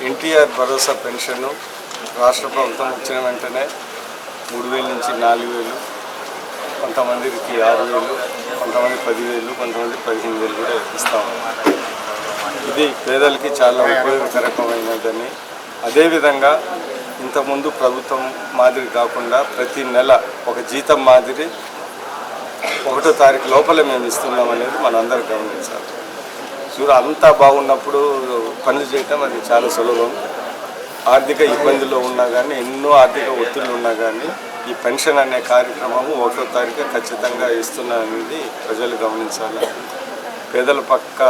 ఎన్టీఆర్ భరోసా pension రాష్ట్ర ప్రభుత్వం వచ్చిన వెంటనే మూడు వేల నుంచి నాలుగు వేలు కొంతమందికి ఆరు వేలు కొంతమంది పదివేలు కొంతమంది పదిహేను వేలు కూడా ఇస్తాము ఇది పేదలకి చాలా ఉపయోగకరకమైనదని అదేవిధంగా ఇంతకుముందు ప్రభుత్వం మాదిరి కాకుండా ప్రతి నెల ఒక జీతం మాదిరి ఒకటో తారీఖు లోపలే మేము ఇస్తున్నాం అనేది మనందరూ గమనించాలి. చూడ అంతా బాగున్నప్పుడు పనులు చేయటం అది చాలా సులభం. ఆర్థిక ఇబ్బందుల్లో ఉన్నా కానీ ఎన్నో ఆర్థిక ఒత్తిళ్ళు ఉన్నా కానీ ఈ పెన్షన్ అనే కార్యక్రమము ఒకటో తారీఖు ఖచ్చితంగా ఇస్తున్నా అనేది ప్రజలు గమనించాలి. పేదల పక్క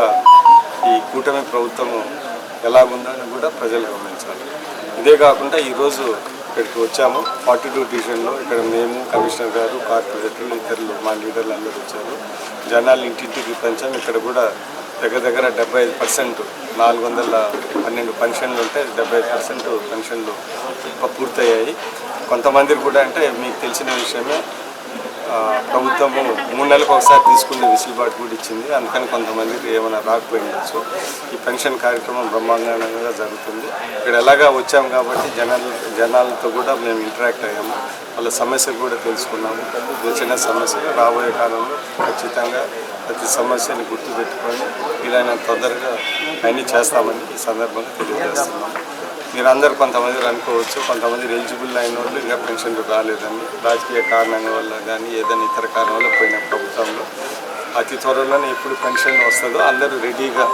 ఈ కూటమి ప్రభుత్వము ఎలాగుందని కూడా ప్రజలు గమనించాలి. ఇదే కాకుండా ఈరోజు ఇక్కడికి వచ్చాము. ఫార్టీ టూ డివిజన్లో ఇక్కడ మేము కమిషనర్ గారు కార్పొరేటర్లు ఇతరులు మా లీడర్లు అందరూ వచ్చారు. జనాలు ఇంటింటికి పెంచాము. ఇక్కడ కూడా దగ్గర దగ్గర డెబ్బై ఐదు పర్సెంట్ నాలుగు వందల పన్నెండు పెన్షన్లు ఉంటే డెబ్బై ఐదు పర్సెంట్ పెన్షన్లు పూర్తయ్యాయి. కొంతమంది కూడా అంటే మీకు తెలిసిన విషయమే ప్రభుత్వము మూడు నెలలకు ఒకసారి తీసుకునే వెసులుబాటు కూడా ఇచ్చింది. అందుకని కొంతమందికి ఏమైనా రాకపోయిండొచ్చు ఈ పెన్షన్ కార్యక్రమం బ్రహ్మాండంగా జరుగుతుంది. ఇక్కడ ఎలాగా వచ్చాము కాబట్టి జనాలు జనాలతో కూడా మేము ఇంటరాక్ట్ అయ్యాము. వాళ్ళ సమస్యలు కూడా తెలుసుకున్నాము. చిన్న సమస్యలు రాబోయే కాలంలో ఖచ్చితంగా ప్రతి సమస్యని గుర్తుపెట్టుకొని వీలైన తొందరగా అన్నీ చేస్తామని ఈ సందర్భంగా తెలియజేస్తున్నాము మీరందరూ కొంతమంది అనుకోవచ్చు కొంతమంది ఎలిజిబుల్ అయిన వాళ్ళు ఇంకా పెన్షన్లు రాలేదని రాజకీయ కారణాల వల్ల కానీ ఏదైనా ఇతర కారణం వల్ల పోయిన ప్రభుత్వంలో. అతి త్వరలోనే ఎప్పుడు పెన్షన్ వస్తుందో అందరూ రెడీగా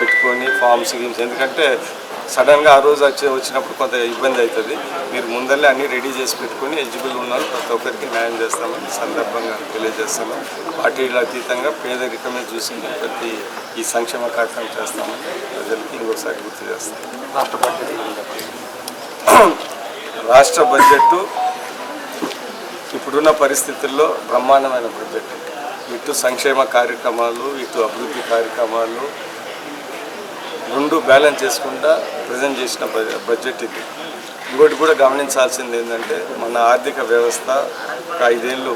పెట్టుకొని ఫామ్స్ గిమ్స్ ఎందుకంటే సడన్గా ఆ రోజు వచ్చి వచ్చినప్పుడు కొంత ఇబ్బంది అవుతుంది మీరు ముందల్లే అన్నీ రెడీ చేసి పెట్టుకొని ఎలిజిబుల్ ఉన్నారు. ప్రతి ఒక్కరికి న్యాయం చేస్తామని సందర్భంగా తెలియజేస్తున్నాం. పార్టీల అతీతంగా పేదరికమే చూసి ప్రతి ఈ సంక్షేమ కార్యక్రమం చేస్తామని ప్రజలకి ఇంకోసారి గుర్తు చేస్తాం. రాష్ట్ర బడ్జెట్ ఇప్పుడున్న పరిస్థితుల్లో బ్రహ్మాండమైన బడ్జెట్. ఇటు సంక్షేమ కార్యక్రమాలు ఇటు అభివృద్ధి కార్యక్రమాలు రెండు బ్యాలెన్స్ చేసుకుంటా ప్రజెంట్ చేసిన బడ్జెట్ ఇది. ఇంకోటి కూడా గమనించాల్సింది ఏంటంటే మన ఆర్థిక వ్యవస్థ ఒక ఐదేళ్ళు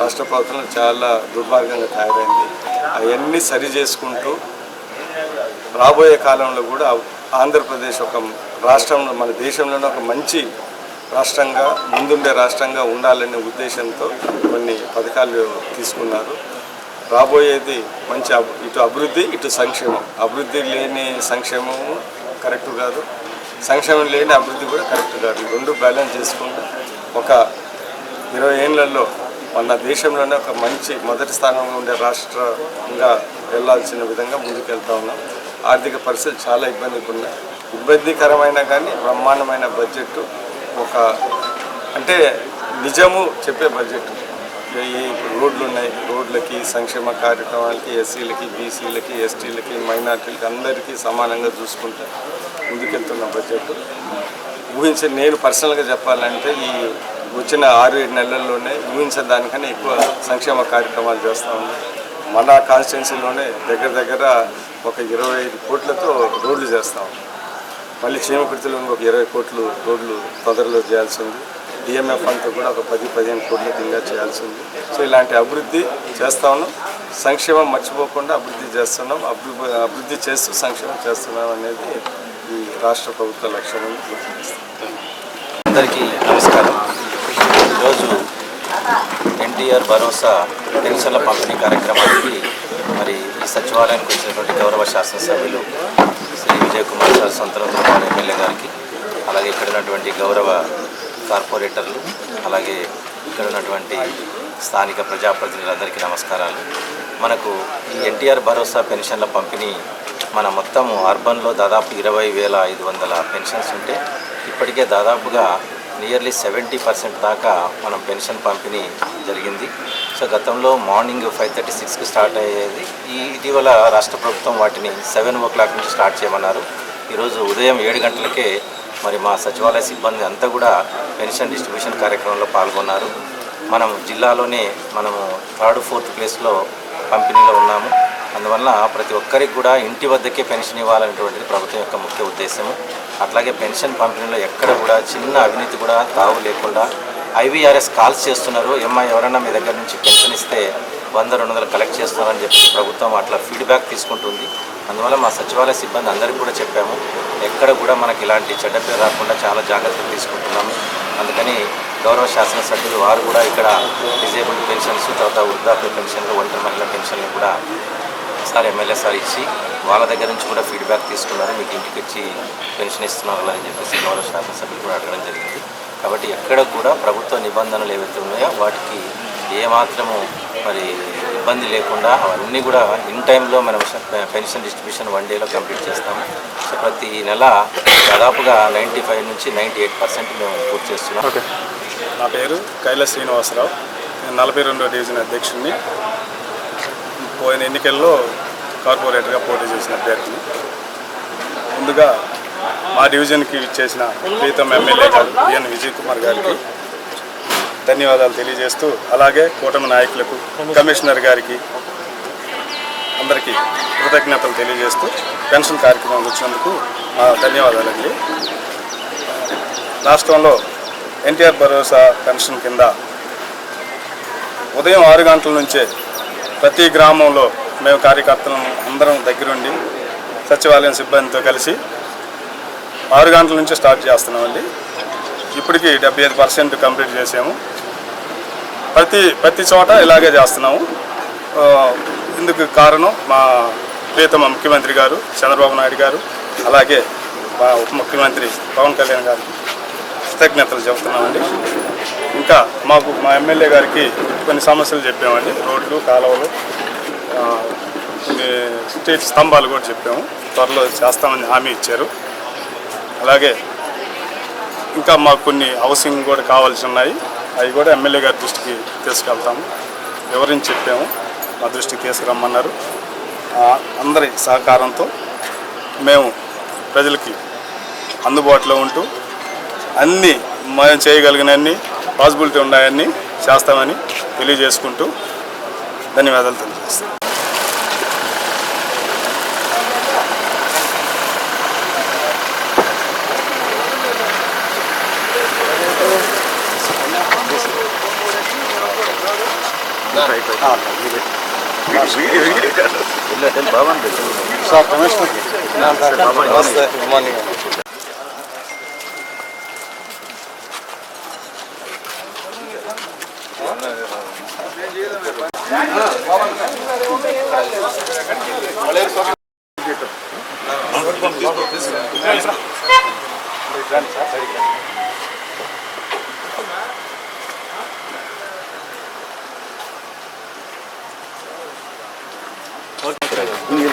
రాష్ట్ర ప్రభుత్వంలో చాలా దుర్మార్గంగా తయారైంది. అవన్నీ సరి చేసుకుంటూ రాబోయే కాలంలో కూడా ఆంధ్రప్రదేశ్ ఒక రాష్ట్రంలో మన దేశంలోనే ఒక మంచి రాష్ట్రంగా ముందుండే రాష్ట్రంగా ఉండాలనే ఉద్దేశంతో కొన్ని పథకాలు తీసుకున్నారు. రాబోయేది మంచి అబ్- ఇటు అభివృద్ధి ఇటు సంక్షేమం. అభివృద్ధి లేని సంక్షేమము కరెక్ట్ కాదు. సంక్షేమం లేని అభివృద్ధి కూడా కరెక్ట్ కాదు. రెండు బ్యాలెన్స్ చేసుకుంటూ ఒక ఇరవై ఏళ్ళల్లో మన దేశంలోనే ఒక మంచి మొదటి స్థానంలో ఉండే రాష్ట్రంగా వెళ్ళాల్సిన విధంగా ముందుకెళ్తా ఉన్నాం. ఆర్థిక పరిస్థితులు చాలా ఇబ్బందిగా ఉన్నాయి. ఇబ్బందికరమైన కానీ బ్రహ్మాండమైన బడ్జెట్ ఒక అంటే నిజము చెప్పే బడ్జెట్ ఇప్పుడు రోడ్లు ఉన్నాయి రోడ్లకి సంక్షేమ కార్యక్రమాలకి ఎస్సీలకి బీసీలకి ఎస్టీలకి మైనార్టీలకి అందరికీ సమానంగా చూసుకుంటే ముందుకెళ్తున్న బడ్జెట్. ఊహించే నేను పర్సనల్గా చెప్పాలంటే ఈ వచ్చిన ఆరు ఏడు నెలల్లోనే ఊహించే దానికన్నా ఎక్కువ సంక్షేమ కార్యక్రమాలు చేస్తూ ఉన్నాం. మన కాన్స్టిట్యున్సీలోనే దగ్గర దగ్గర ఒక ఇరవై ఐదు కోట్లతో రోడ్లు చేస్తాం మళ్ళీ క్షేమకృతిలో ఒక ఇరవై కోట్లు రోడ్లు తొందరలో చేయాల్సి ఉంది. డిఎంఎఫ్ అంతా కూడా ఒక పది పదిహేను కోట్ల కింద చేయాల్సింది. సో ఇలాంటి అభివృద్ధి చేస్తా ఉన్నాం. సంక్షేమం మర్చిపోకుండా అభివృద్ధి చేస్తున్నాం. అభివృద్ధి అభివృద్ధి చేస్తూ సంక్షేమం చేస్తున్నాం అనేది ఈ రాష్ట్ర ప్రభుత్వ లక్ష్యం అందరికీ నమస్కారం. ఈరోజు ఎన్టీఆర్ భరోసా పెన్షన్ల పంపిణీ కార్యక్రమానికి మరి ఈ సచివాలయానికి వచ్చినటువంటి గౌరవ శాసనసభ్యులు శ్రీ విజయ్ కుమార్ సార్ సొంతరంతో ఎమ్మెల్యే గారికి అలాగే ఇక్కడ ఉన్నటువంటి గౌరవ కార్పొరేటర్లు అలాగే ఇక్కడ ఉన్నటువంటి స్థానిక ప్రజాప్రతినిధులందరికీ నమస్కారాలు. మనకు ఈ ఎన్టీఆర్ భరోసా పెన్షన్ల పంపిణీ మన మొత్తం అర్బన్లో దాదాపు ఇరవై వేల ఐదు వందల పెన్షన్స్ ఉంటే ఇప్పటికే దాదాపుగా నియర్లీ సెవెంటీ పర్సెంట్ దాకా మనం పెన్షన్ పంపిణీ జరిగింది. సో గతంలో మార్నింగ్ ఫైవ్ థర్టీ సిక్స్కి స్టార్ట్ అయ్యేది. ఈ ఇటీవల రాష్ట్ర ప్రభుత్వం వాటిని సెవెన్ ఓ క్లాక్ నుంచి స్టార్ట్ చేయమన్నారు. ఈరోజు ఉదయం ఏడు గంటలకే మరి మా సచివాలయ సిబ్బంది అంతా కూడా పెన్షన్ డిస్ట్రిబ్యూషన్ కార్యక్రమంలో పాల్గొన్నారు. మనం జిల్లాలోనే మనము థర్డ్ ఫోర్త్ ప్లేస్లో పంపిణీలో ఉన్నాము. అందువల్ల ప్రతి ఒక్కరికి కూడా ఇంటి వద్దకే పెన్షన్ ఇవ్వాలనేటువంటిది ప్రభుత్వం యొక్క ముఖ్య ఉద్దేశము. అట్లాగే పెన్షన్ పంపిణీలో ఎక్కడ కూడా చిన్న అవినీతి కూడా తావు లేకుండా ఐవీఆర్ఎస్ కాల్స్ చేస్తున్నారు. ఏమ్మా ఎవరైనా మీ దగ్గర నుంచి పెన్షన్ ఇస్తే వంద రెండు వందలు కలెక్ట్ చేస్తామని చెప్పి ప్రభుత్వం అట్లా ఫీడ్బ్యాక్ తీసుకుంటుంది. అందువల్ల మా సచివాలయ సిబ్బంది అందరికీ కూడా చెప్పాము ఎక్కడ కూడా మనకి ఇలాంటి చెడ్డ పేరు రాకుండా చాలా జాగ్రత్తలు తీసుకుంటున్నాము. అందుకని గౌరవ శాసనసభ్యులు వారు కూడా ఇక్కడ డిజేబుల్డ్ పెన్షన్స్ తర్వాత వృద్ధాప్య పెన్షన్లు ఒంటరి మహిళల పెన్షన్లు కూడా సార్ ఎమ్మెల్యే సార్ ఇచ్చి వాళ్ళ దగ్గర నుంచి కూడా ఫీడ్బ్యాక్ తీసుకున్నారు. మీకు ఇంటికి వచ్చి పెన్షన్ ఇస్తున్నారు అని చెప్పేసి గౌరవ శాసనసభ్యులు కూడా అడగడం జరిగింది. కాబట్టి ఎక్కడ కూడా ప్రభుత్వ నిబంధనలు ఏవైతే ఉన్నాయో వాటికి ఏమాత్రము మరి ఇబ్బంది లేకుండా అవన్నీ కూడా ఇన్ టైంలో మనం పెన్షన్ డిస్ట్రిబ్యూషన్ వన్ డేలో కంప్లీట్ చేస్తాము. సో ప్రతి నెల దాదాపుగా నైంటీ ఫైవ్ నుంచి నైంటీ ఎయిట్ పర్సెంట్ మేము పూర్తి చేస్తున్నాం. నా పేరు కైలాస్ శ్రీనివాసరావు. నేను నలభై రెండో డివిజన్ అధ్యక్షుడిని. పోయిన ఎన్నికల్లో కార్పొరేటర్గా పోటీ చేసిన అభ్యర్థిని. ముందుగా మా డివిజన్కి ఇచ్చేసిన ప్రీతం ఎమ్మెల్యే గారు విజయ్ కుమార్ గారికి ధన్యవాదాలు తెలియజేస్తూ అలాగే కూటమి నాయకులకు కమిషనర్ గారికి అందరికీ కృతజ్ఞతలు తెలియజేస్తూ పెన్షన్ కార్యక్రమం వచ్చినందుకు మా ధన్యవాదాలండి. రాష్ట్రంలో ఎన్టీఆర్ భరోసా పెన్షన్ కింద ఉదయం ఆరు గంటల నుంచే ప్రతి గ్రామంలో మేము కార్యకర్తలను అందరం దగ్గరుండి సచివాలయం సిబ్బందితో కలిసి ఆరు గంటల నుంచి స్టార్ట్ చేస్తున్నామండి. ఇప్పటికి డెబ్బై ఐదు పర్సెంట్ కంప్లీట్ చేసాము. ప్రతి ప్రతి చోట ఇలాగే చేస్తున్నాము. ఇందుకు కారణం మా ప్రియతమ ముఖ్యమంత్రి గారు చంద్రబాబు నాయుడు గారు అలాగే మా ఉప ముఖ్యమంత్రి పవన్ కళ్యాణ్ గారికి కృతజ్ఞతలు చెబుతున్నామండి. ఇంకా మాకు మా ఎమ్మెల్యే గారికి కొన్ని సమస్యలు చెప్పామండి. రోడ్లు కాలువలు కొన్ని స్ట్రీట్ స్తంభాలు కూడా చెప్పాము. త్వరలో చేస్తామని హామీ ఇచ్చారు. అలాగే ఇంకా మాకు కొన్ని హౌసింగ్ కూడా కావాల్సి ఉన్నాయి. అవి కూడా ఎమ్మెల్యే గారి దృష్టికి తీసుకెళ్తాము. వివరించి చెప్పాము మా దృష్టికి తీసుకురమ్మన్నారు. అందరి సహకారంతో మేము ప్రజలకి అందుబాటులో ఉంటూ అన్నీ మనం చేయగలిగినన్ని పాసిబిలిటీ ఉన్నాయన్నీ చేస్తామని తెలియజేసుకుంటూ ధన్యవాదాలు తెలియజేస్తాం. సార్ కమిషనర్ నమస్తే గుడ్ మార్నింగ్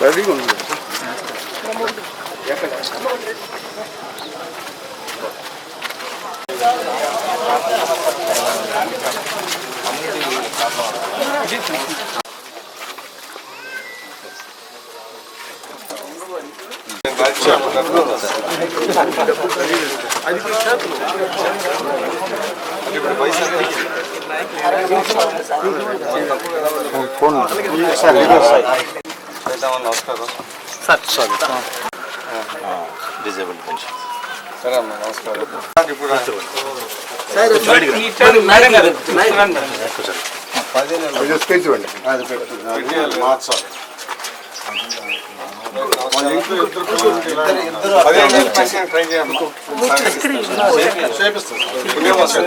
రెడీగా ఉంది నమస్కారం. Disabled pension. సరే అమ్మా నమస్కారం. ఇప్పుడు అది పెట్టు. మార్చాలి చేసి ట్రై వస్తుంది.